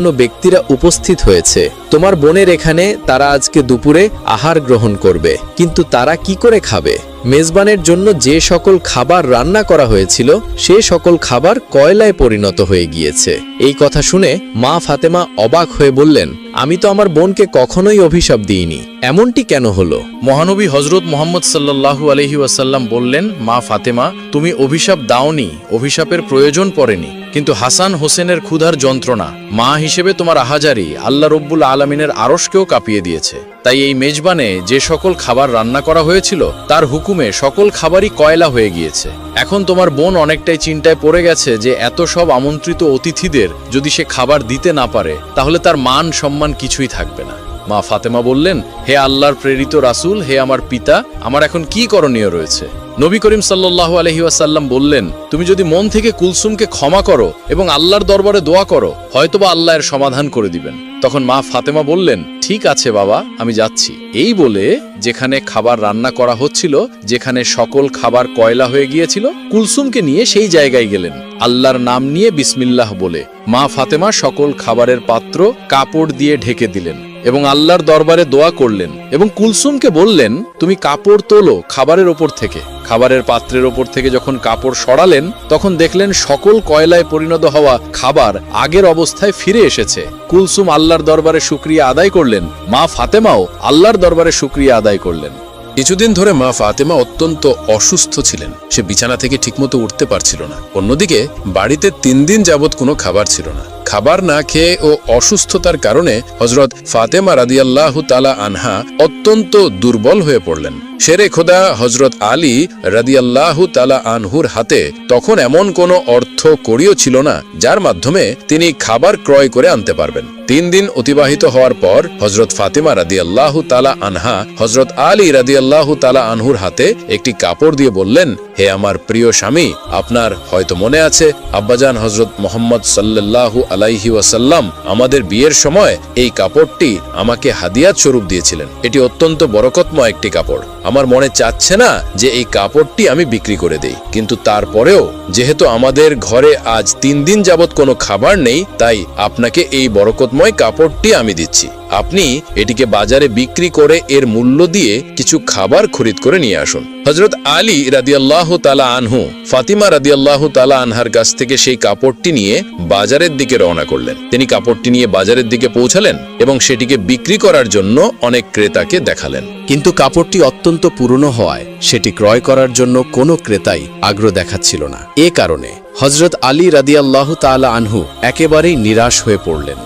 ব্যক্তিরা উপস্থিত হয়েছে। তোমার বোনের এখানে তারা আজকে দুপুরে আহার গ্রহণ করবে। কিন্তু তারা কি করে খাবে? মেজবানের জন্য যে সকল খাবার রান্না করা হয়েছিল, সে সকল খাবার কয়লায় পরিণত হয়ে গিয়েছে। এই কথা শুনে মা ফাতেমা অবাক হয়ে বললেন, আমি তো আমার বোনকে কখনোই অভিশাপ দিইনি। এমনটি কেন হলো? মহানবী হজরত মোহাম্মদ সাল্লাল্লাহু আলহি ওয়াসাল্লাম বললেন, মা ফাতেমা, তুমি অভিশাপ দাওনি। অভিশাপের প্রয়োজন পড়েনি। কিন্তু হাসান হোসেনের ক্ষুধার যন্ত্রণা মা হিসেবে তোমার আহাজারি আল্লাহ রব্বুল আলমিনের আড়সকেও কাঁপিয়ে দিয়েছে। তাই এই মেজবানে যে সকল খাবার রান্না করা হয়েছিল, তার হুকুমে সকল খাবারই কয়লা হয়ে গিয়েছে। এখন তোমার বোন অনেকটাই চিন্তায় পড়ে গেছে যে এত সব আমন্ত্রিত অতিথিদের যদি সে খাবার দিতে না পারে, তাহলে তার মান সম্মান কিছুই থাকবে না। মা ফাতেমা বললেন, হে আল্লাহর প্রেরিত রাসুল, হে আমার পিতা, আমার এখন কি করণীয় রয়েছে? নবী করিম সাল্লাল্লাহু আলহি ওয়াসাল্লাম বললেন, তুমি যদি মন থেকে কুলসুমকে ক্ষমা করো এবং আল্লাহর দরবারে দোয়া করো, হয়তোবা আল্লাহ এর সমাধান করে দিবেন। তখন মা ফাতেমা বললেন, ঠিক আছে বাবা, আমি যাচ্ছি। এই বলে যেখানে খাবার রান্না করা হচ্ছিল, যেখানে সকল খাবার কয়লা হয়ে গিয়েছিল, কুলসুমকে নিয়ে সেই জায়গায় গেলেন। আল্লাহর নাম নিয়ে বিসমিল্লাহ বলে মা ফাতেমা সকল খাবারের পাত্র কাপড় দিয়ে ঢেকে দিলেন। এবং আল্লাহর দরবারে দোয়া করলেন এবং কুলসুমকে বললেন, তুমি কাপড় তোলো খাবারের ওপর থেকে। খাবারের পাত্রের ওপর থেকে যখন কাপড় সরালেন, তখন দেখলেন সকল কয়লায় পরিণত হওয়া খাবার আগের অবস্থায় ফিরে এসেছে। কুলসুম আল্লাহর দরবারে শুক্রিয়া আদায় করলেন। মা ফাতেমাও আল্লাহর দরবারে শুক্রিয়া আদায় করলেন। কিছুদিন ধরে মা ফাতেমা অত্যন্ত অসুস্থ ছিলেন। সে বিছানা থেকে ঠিকমতো উঠতে পারছিল না। অন্যদিকে বাড়িতে তিন দিন যাবৎ কোনো খাবার ছিল না। খাবার না খেয়ে ও অসুস্থতার কারণে হজরত ফাতেমা রাদিয়াল্লাহ তালা আনহা অত্যন্ত দুর্বল হয়ে পড়লেন। শেরে খোদা হজরত আলী রাদিয়াল্লাহু তালা আনহুর হাতে তখন এমন কোনো অর্থ করিও ছিল না, যার মাধ্যমে তিনি খাবার ক্রয় করে আনতে পারবেন। তিন দিন অতিবাহিত হওয়ার পর হজরত ফাতেমা রাদিয়াল্লাহু তালা আনহা হজরত আলী রাদিয়াল্লাহু তালা আনহুর হাতে একটি কাপড় দিয়ে বললেন, হে আমার প্রিয় স্বামী, আপনার হয়তো মনে আছে, আব্বাজান হজরত মোহাম্মদ সাল্লাল্লাহু আলাইহি ওয়াসাল্লাম আমাদের বিয়ের সময় এই কাপড়টি আমাকে হাদিয়াত স্বরূপ দিয়েছিলেন। এটি অত্যন্ত বরকতময় একটি কাপড়। আমার মনে চাচ্ছে না যে এই কাপড়টি আমি বিক্রি করে দেই। কিন্তু তারপরেও, যেহেতু আমাদের ঘরে আজ তিন দিন যাবৎ কোনো খাবার নেই, তাই আপনাকে এই বরকতময় কাপড়টি আমি দিচ্ছি। আপনি এটিকে বাজারে বিক্রি করে এর মূল্য দিয়ে কিছু খাবার খরিদ করে নিয়ে আসুন। হজরত আলী রাদিয়াল্লাহ তালা আনহু, ফাতিমা রাদিয়াল্লাহ তালা আনহার কাছ থেকে সেই কাপড়টি নিয়ে বাজারের দিকে রওনা করলেন। তিনি কাপড়টি নিয়ে বাজারের দিকে পৌঁছালেন এবং সেটিকে বিক্রি করার জন্য অনেক ক্রেতাকে দেখালেন। কিন্তু কাপড়টি অত্যন্ত পুরনো হওয়ায় সেটি ক্রয় করার জন্য কোনো ক্রেতাই আগ্রহ দেখাচ্ছিল না। এ কারণে হজরত আলী রাদিয়াল্লাহ তাআলা আনহু একেবারেই নিরাশ হয়ে পড়লেন।